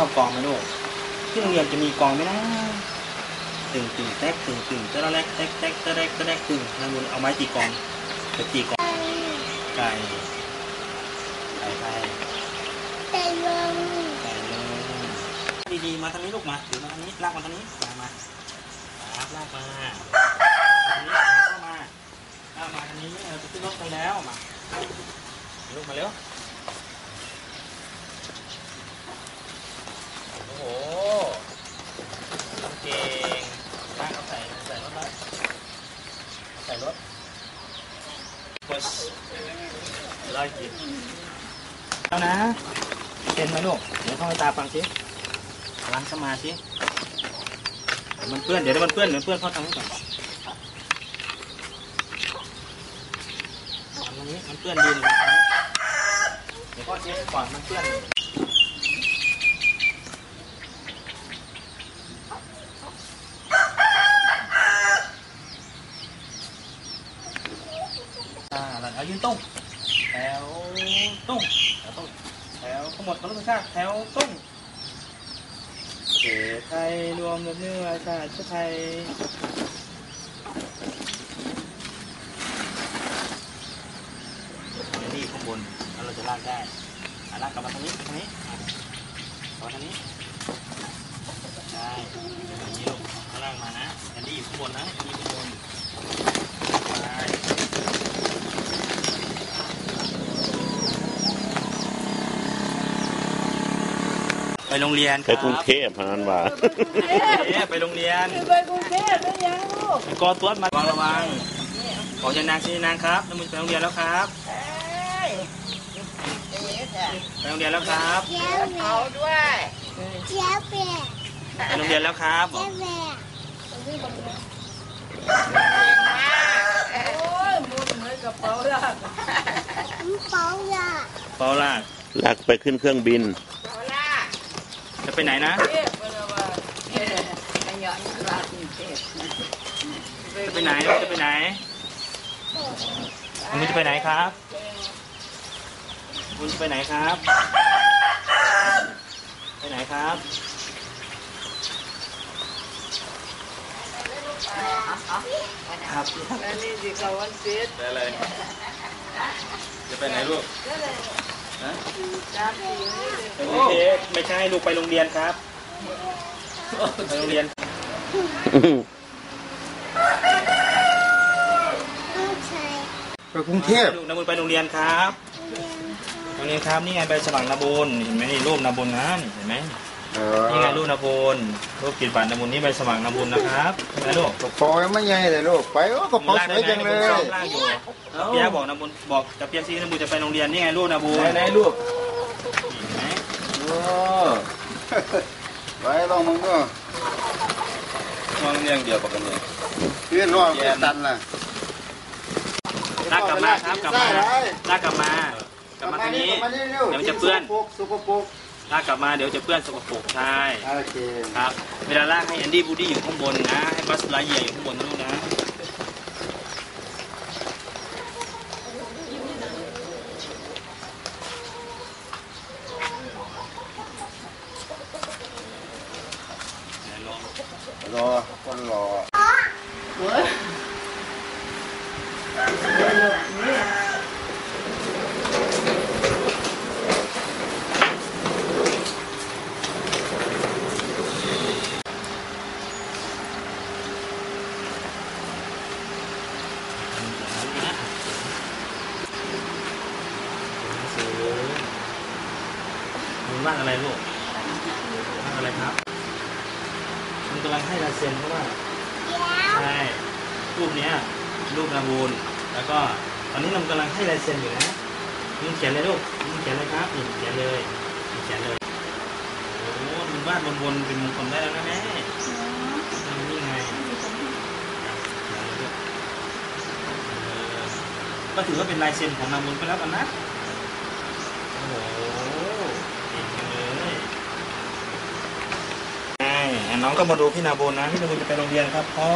อบกองไหมลูกที่โรงเรียนจะมีกองไหมนะตึงตึงแตกตึงตึงตะละแรกแตกแตกตะแรกตะแรกตึงนางบุญเอาไม้ตีกองจะตีกองไก่ไก่ไก่แต่ลงไก่ลยดีๆมาทางนี้ลูกมาถือมาทางนี้ลากมาทางนี้มามาครับลากมาทางนี้เข้ามาลากมาทางนี้เราจะขึ้นรถกันแล้วมาลูกมาเร็ว โอ้โห เก่งลากเอาใส่ใส่รถเลยใส่รถกดร้อยกินแล้วนะเป็นไหมลูกเดี๋ยวเข้าไปตาฟังสิล้างสมาธิเดี๋ยวมันเปื้อน เดี๋ยวมันเปื้อนเดี๋ยวเปื้อนเข้าทางนี้ก่อนทำตรงนี้มันเปื้อนดินเดี๋ยวพ่อเช็ดก่อนมันเปื้อน อ่าแล้วเอา ยืนตรงแถวตรงแถวตรงแถวทั้งหมดทั้งชาติแถวตรงเสไทยรวมเนื้อชาติไทยนี่ข้างบนแล้วเราจะลากได้ลากกลับมาทางนี้ทางนี้ต่อทางนี้ใช่อย่างนี้ลูกเอาลากมานะแอนดี้อยู่ข้างบนนะแอนดี้อยู่ข้างบนใช่ ไปโรงเรียนคไปรับกรุงเทพพนันว่า เอ๊ะไปโรงเรียนไปกรุงเทพได้ยังลูกกอตัวมาระวังระวังขอเชิญนางชิญนางครับน้ำมือไปโรงเรียนแล้วครับ เอ้ยเอ๊ะจ้ะไปโรงเรียนแล้วครับเจ้าแม่เอาด้วยเจ้าแม่ไปโรงเรียนแล้วครับเจ้าแม่โอ้ยมุดเหมือนกระเป๋าละเป๋าละเปาล่าลากไปขึ้นเครื่องบินกระเป๋าละ จะไปไหนนะเทพเป็นอะไรเอ๊ะขยันกลาดเทพจะไปไหนจะไปไหนคุณจะไปไหนครับคุณจะไปไหนครับ ไปไหนครับครับนนี้สิเขาวันเสร็จไปอะไรจะไปไหนลูก ฮะจานสีนี่เลยไปกรุงเทพไม่ใช่ลูกไปโรงเรียนครับไปโรงเรียนผู้ชายไปกรุงเทพลูกนบุญไปโรงเรียนครับโรงเรียนครับนี่ไงใบสมัครนบุญเห็นไหมนี่รูปนบุญนะนี่เห็นไหมเอ นี่ไงอรูปนบุญรูปกิจบัตรนบุญนี่ใบสมัครนบุญนะครับเห็นไหมลูกกระเป๋ายังไม่ใหญ่เลยลูกไปโอ้กระเป๋าสวยจังเลยลากอยู่เปียกบอกนบุญบอกกับเปียกซีนบุญจะไปโรงเรียนนี่ไงรูปนบุญไหนๆลูกเห็นไหมโอ้ไปลองมึงก็มองเรื่องเดียวกับกันเลยเพื่อนรอเพื่อนตันน่ะลากกลับมาครับกลับมาลากกลับมากลับมาทางนี้กลับมานี่เร็วเดี๋ยวมันจะเปื้อนสกปรก ลากกลับมาเดี๋ยวจะเปื้อนสกปรกใช่โอเคครับ เวลาลากให้แอนดี้บูดี้อยู่ข้างบนนะ ให้บัสไลเยียร์อยู่ข้างบนนะลูกนะ รอคนรอ มันวาดอะไรลูกวาดอะไรครับ มันกำลังให้ลายเซ็นเพราะว่าใช่รูปเนี้ยรูปนาบูลแล้วก็ตอนนี้เรากำลังให้ลายเซ็นอยู่นะมึงเขียนเลยลูกมึงเขียนเลยครับนี่เขียนเลยนี่เขียนเลยโอ้โหมันวาดบนๆเป็นมงคลได้แล้วนะแม่นี่ไงเขียนเลยลูกเออก็ถือว่าเป็นลายเซ็นของนาบูลไปแล้วกันนะ โอ้โหเก่งจังเลยใช่ น้องก็มาดูพี่นาบุญนะพี่นาบุญจะไปโรงเรียนครับพ่อ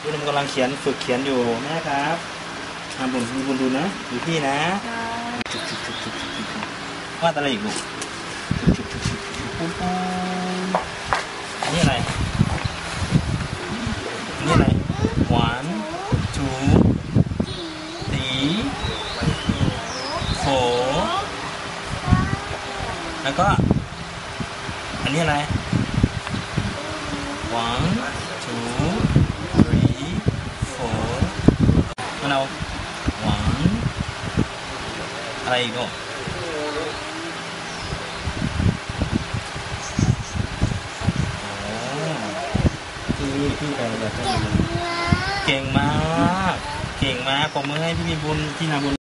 พี่นาบุญกำลังเขียนฝึกเขียนอยู่แม่ครับนาบุญนาบุญดูนะดูพี่นะวาดอะไรอีกลูกปุ้มปุ้มอันนี้อะไรอันนี้อะไรหวานจูตีโขแล้วก็ อันนี้อะไร หวานจูตีโขมันเอาหวานอะไรอีกเนาะโอ้ที่พี่แปลแบบเก่งมาก เก่งมากเก่งมากปรบมือให้พี่มีบุญพี่นาบุญ